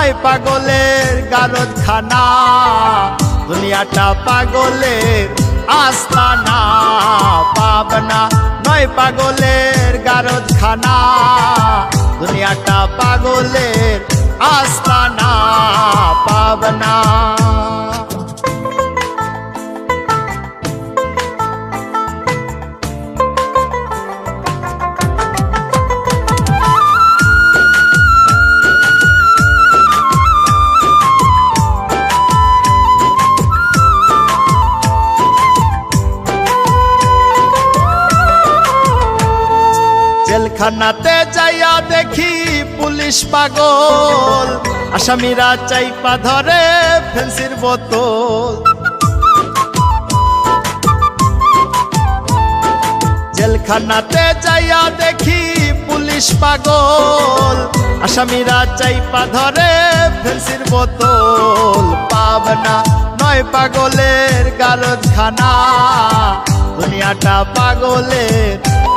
পাগলের গারদ খানা দুনিয়াটা পাগলের আস্তানা, পাবনা নয় পাগলের গারদ খানা দুনিয়াটা পাগলের আস্তানা, পাবনা। জেলখানাতে যাইয়া দেখি পুলিশ পাগল। আসামিরা চাইপা ধরে ফেন্সির বোতল। জেলখানাতে যাইয়া দেখি পুলিশ পাগল। আসামিরা চাইপা ধরে ফেন্সির বোতল। পাবনা নয় পাগলের গারদ খানা দুনিয়াটা পাগলের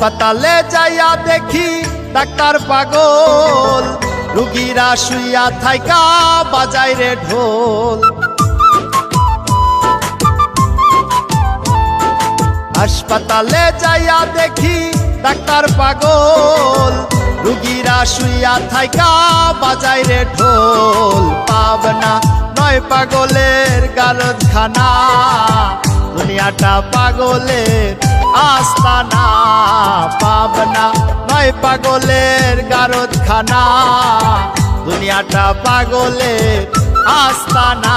হাসপাতালে যাইয়া দেখি ডাক্তার পাগল। রুগীরা শুইয়া থাইকা বাজায় রে ঢোল। হাসপাতালে যাইয়া দেখি ডাক্তার পাগল। রুগীরা শুইয়া থাইকা বাজায় রে ঢোল। পাবনা নয় পাগলের গারদ খানা দুনিয়াটা পাগলের আস্তানা। পাগলের গারদ খানা দুনিয়াটা পাগলের আস্তানা।